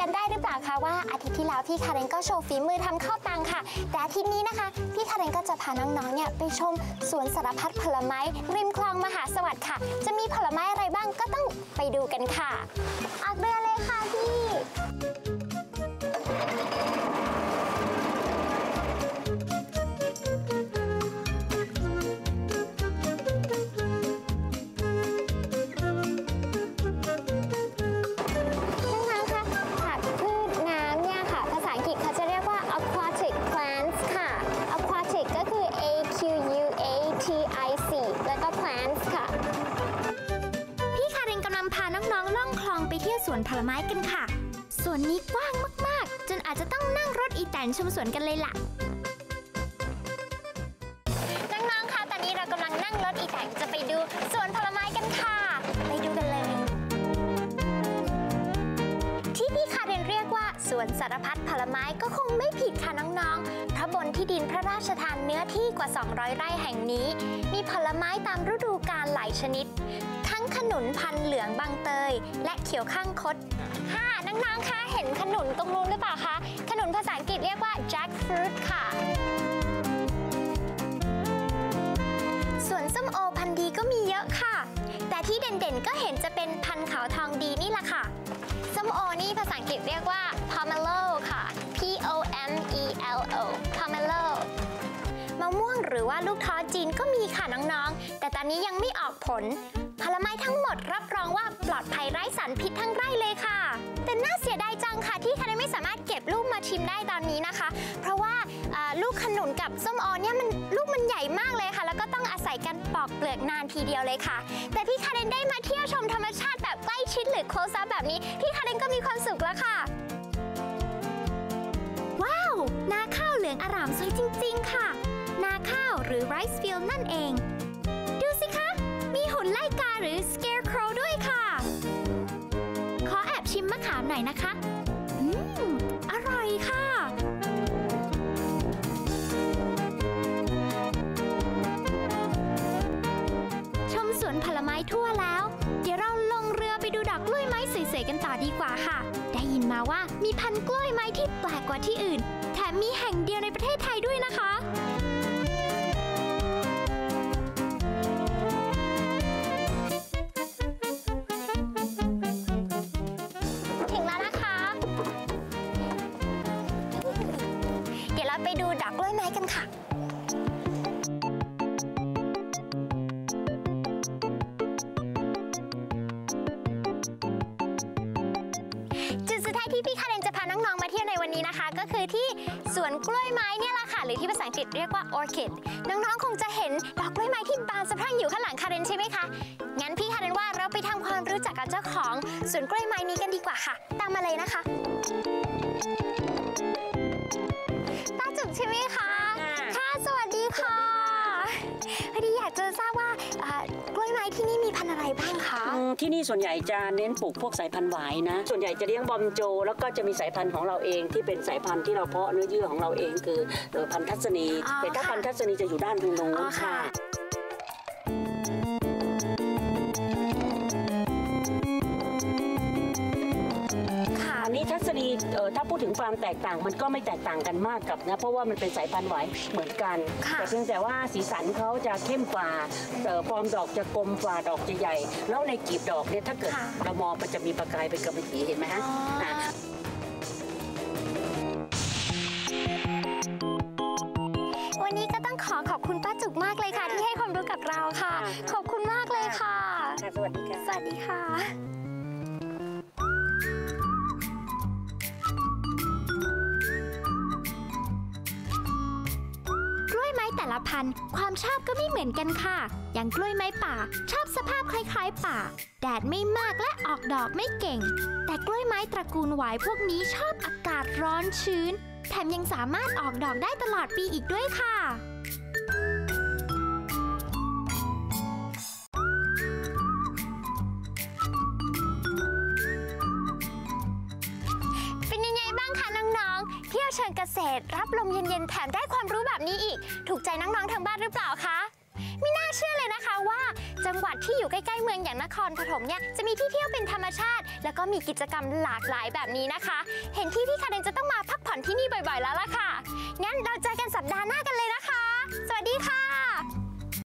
กันได้หรือเปล่าคะว่าอาทิตย์ที่แล้วพี่คาเรนก็โชว์ฝีมือทำข้าวตังค่ะ แต่อาทิตย์นี้นะคะ พี่คาเรนก็จะพาน้องๆเนี่ยไปชมสวนสารพัดผลไม้ริมคลองมหาสวัสดิ์ค่ะ จะมีผลไม้อะไรบ้างก็ต้องไปดูกันค่ะ ออกเรือเลยค่ะพี่ วสวนผลไม้กันค่ะ สวนนี้กว้างมากๆ จนอาจจะต้องนั่งรถอีแตนชมสวนกันเลยล่ะ น้องๆ คะ ตอนนี้เรากำลังนั่งรถอีแตงจะไปดูสวนผลไม้กันค่ะ ไปดูกันเลย ที่พี่คาเรนเรียกว่าสวนสารพัดผลไม้ก็คงไม่ผิดค่ะน้องๆ เพราะบนที่ดินพระราชทานเนื้อที่กว่า 200 ไร่แห่งนี้ มีผลไม้ตามฤดูกาลหลายชนิดทั ขนุนพันเหลืองบางเตย และเขียวข้างคดค่ะน้องๆคะเห็นขนุนตรงนู้นหรือเปล่าคะ ขนุนภาษาอังกฤษเรียกว่า jackfruit ค่ะ ส่วนส้มโอพันธุ์ดีก็มีเยอะค่ะ แต่ที่เด่นๆก็เห็นจะเป็นพันธุ์ขาวทองดีนี่แหละค่ะ ส้มโอนี่ภาษาอังกฤษเรียกว่า pomelo ค่ะ P O M E L O pomelo มะม่วงหรือว่าลูกท้อจีนก็มีค่ะน้องๆ แต่ตอนนี้ยังไม่ออกผล ลไม้ทั้งหมดรับรองว่าปลอดภัยไร้สารพิษทั้งไร่เลยค่ะ แต่น่าเสียดายจังค่ะที่คาเนไม่สามารถเก็บลูกมาชิมได้ตอนนี้นะคะ เพราะว่าลูกขนุนกับส้มโอเนี่ยมันลูกมันใหญ่มากเลยค่ะ แล้วก็ต้องอาศัยการปอกเปลือกนานทีเดียวเลยค่ะ แต่พี่คาเรนได้มาเที่ยวชมธรรมชาติแบบใกล้ชิดหรือ close up แบบนี้ พี่คาเรนก็มีความสุขแล้วค่ะ ว้าวนาข้าวเหลืองอร่ามสวยจริง ๆ ค่ะ นาข้าวหรือ rice field นั่นเอง รือ scarecrow ด้วยค่ะ ขอแอบชิมมะขามหน่อยนะคะ อืม อร่อยค่ะ ชมสวนผลไม้ทั่วแล้ว เดี๋ยวเราลงเรือไปดูดอกกล้วยไม้สวยๆกันต่อดีกว่าค่ะ ได้ยินมาว่ามีพันกล้วยไม้ที่แปลกกว่าที่อื่น แถมมีแห่งเดียวในประเทศไทยด้วยนะคะ ไปดูดอกกล้วยไม้กันค่ะจุดสุดท้ายที่พี่คาเรนจะพาน้องๆมาเที่ยวในวันนี้นะคะ ก็คือที่สวนกล้วยไม้เนี่ยแหละค่ะ หรือที่ภาษาอังกฤษเรียกว่า orchid น้องๆ คงจะเห็นดอกกล้วยไม้ที่บานสะพรั่งอยู่ข้างหลังคาเรนใช่ไหมคะ งั้นพี่คาเรนว่าเราไปทำความรู้จักกับเจ้าของสวนกล้วยไม้นี้กันดีกว่าค่ะ ตามมาเลยนะคะ ใช่ไหมคะค่ะสวัสดีค่ะพอดีอยากจะทราบว่าเอ่อกล้วยไม้ที่นี่มีพันธุ์อะไรบ้างคะอืมที่นี่ส่วนใหญ่จะเน้นปลูกพวกสายพันธุ์หวายนะ ส่วนใหญ่จะเลี้ยงบอมโจ แล้วก็จะมีสายพันธุ์ของเราเองที่เป็นสายพันธุ์ที่เราเพาะเนื้อเยื่อของเราเองคือเอ่อพันธุ์ทัศนีอ๋อแต่ถ้าค่ะพันธุ์ทัศนีจะอยู่ด้านตรงนู้นอ๋อค่ะ ค่ะค่ะ อ่อถ้าพูดถึงความแตกต่างมันก็ไม่แตกต่างกันมากกับนะเพราะว่ามันเป็นสายพันธุ์หวายเหมือนกันค่ะแต่เพียงแต่ว่าสีสันเขาจะเข้มกว่าเอ่อฟอร์มดอกจะกลมกว่าดอกจะใหญ่ แล้วในกลีบดอกเนี่ยถ้าเกิดค่ะเรามองมันจะมีประกายเป็นกำมะหยี่เห็นไหมฮะอ๋ออะวันนี้ก็ต้องขอขอบคุณป้าจุกมากเลยค่ะ ที่ให้ความรู้กับเราค่ะ ขอบคุณมากเลยค่ะค่ะสวัสดีค่ะ สวัสดีค่ะ ล้วยไม้แต่ละพันธุ์ความชอบก็ไม่เหมือนกันค่ะ อย่างกล้วยไม้ป่า ชอบสภาพคล้ายๆ ป่า แดดไม่มากและออกดอกไม่เก่ง แต่กล้วยไม้ตระกูลหวายพวกนี้ชอบอากาศร้อนชื้น แถมยังสามารถออกดอกได้ตลอดปีอีกด้วยค่ะ เที่ยวเชิงเกษตร รับลมเย็นๆ แถมได้ความรู้แบบนี้อีก ถูกใจน้องๆ ทางบ้านหรือเปล่าคะ ไม่น่าเชื่อเลยนะคะว่า จังหวัดที่อยู่ใกล้ๆ เมืองอย่างนครปฐมเนี่ยจะมีที่เที่ยวเป็นธรรมชาติ แล้วก็มีกิจกรรมหลากหลายแบบนี้นะคะ เห็นที่พี่คาเดนจะต้องมาพักผ่อนที่นี่บ่อยๆ แล้วล่ะค่ะ งั้นเราเจอกันสัปดาห์หน้ากันเลยนะคะ